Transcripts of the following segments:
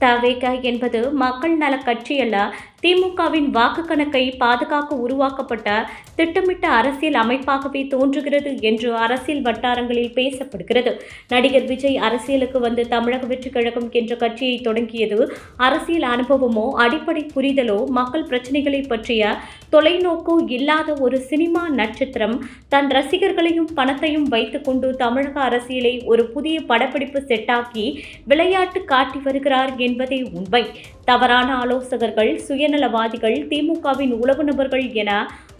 தவேக என்பது மக்கள் நல கட்சியல்ல திமுகவின் வாக்கு கணக்கை பாதுகாக்க உருவாக்கப்பட்ட திட்டமிட்ட அரசியல் அமைப்பாகவே தோன்றுகிறது என்று அரசியல் வட்டாரங்களில் பேசப்படுகிறது. நடிகர் விஜய் அரசியலுக்கு வந்து தமிழக வெற்றி கழகம் என்ற கட்சியை தொடங்கியது அரசியல் அனுபவமோ அடிப்படை புரிதலோ மக்கள் பிரச்சனைகளை பற்றிய தொலைநோக்கோ இல்லாத ஒரு சினிமா நட்சத்திரம் தன் ரசிகர்களையும் பணத்தையும் வைத்துக்கொண்டு தமிழக அரசியலை ஒரு புதிய படப்பிடிப்பு செட்டாக்கி விளையாட்டு காட்டி வருகிறார் என்பதே உண்மை. தவறான ஆலோசகர்கள் சுயநலவாதிகள் திமுகவின் உளவு நபர்கள் என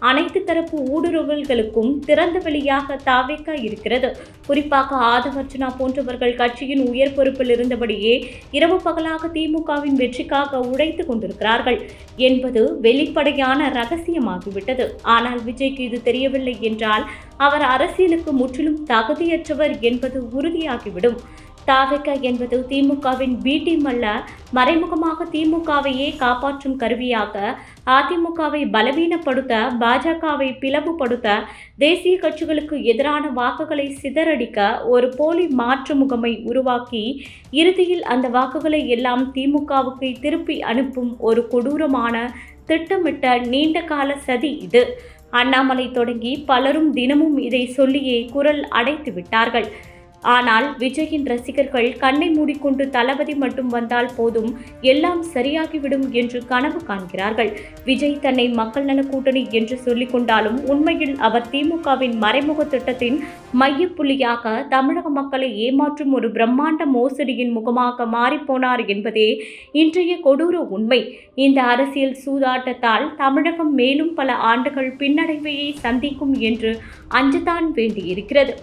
அனைத்து தரப்பு ஊடுருவல்களுக்கும் திறந்த வெளியாக தாவேக்கா இருக்கிறது. குறிப்பாக ஆதவர்ச்சனா போன்றவர்கள் கட்சியின் உயர் பொறுப்பில் இருந்தபடியே இரவு பகலாக திமுகவின் வெற்றிக்காக உழைத்து கொண்டிருக்கிறார்கள் என்பது வெளிப்படையான ரகசியமாகிவிட்டது. ஆனால் விஜய்க்கு இது தெரியவில்லை என்றால் அவர் அரசியலுக்கு முற்றிலும் தகுதியற்றவர் என்பது உறுதியாகிவிடும். தாவிக என்பது திமுகவின் பி டீம் அல்ல மறைமுகமாக திமுகவையே காப்பாற்றும் கருவியாக அதிமுகவை பலவீனப்படுத்த பாஜகவை பிளவுபடுத்த தேசிய கட்சிகளுக்கு எதிரான வாக்குகளை சிதறடிக்க ஒரு போலி மாற்று முகமை உருவாக்கி இறுதியில் அந்த வாக்குகளை எல்லாம் திமுகவுக்கு திருப்பி அனுப்பும் ஒரு கொடூரமான திட்டமிட்ட நீண்டகால சதி இது. அண்ணாமலை தொடங்கி பலரும் தினமும் இதை சொல்லியே குரல் அடைத்து விட்டார்கள் ஆனால் விஜயின் ரசிகர்கள் கண்ணை மூடிக்கொண்டு தளபதி மட்டும் வந்தால் போதும் எல்லாம் சரியாகிவிடும் என்று கனவு காண்கிறார்கள். விஜய் தன்னை மக்கள் நல கூட்டணி என்று சொல்லிக் கொண்டாலும் உண்மையில் அவர் திமுகவின் மறைமுக திட்டத்தின் மையப்புள்ளியாக தமிழக மக்களை ஏமாற்றும் ஒரு பிரம்மாண்ட மோசடியின் முகமாக மாறிப்போனார் என்பதே இன்றைய கொடூர உண்மை. இந்த அரசியல் சூதாட்டத்தால் தமிழகம் மேலும் பல ஆண்டுகள் பின்னடைவையை சந்திக்கும் என்று அஞ்சத்தான் வேண்டியிருக்கிறது.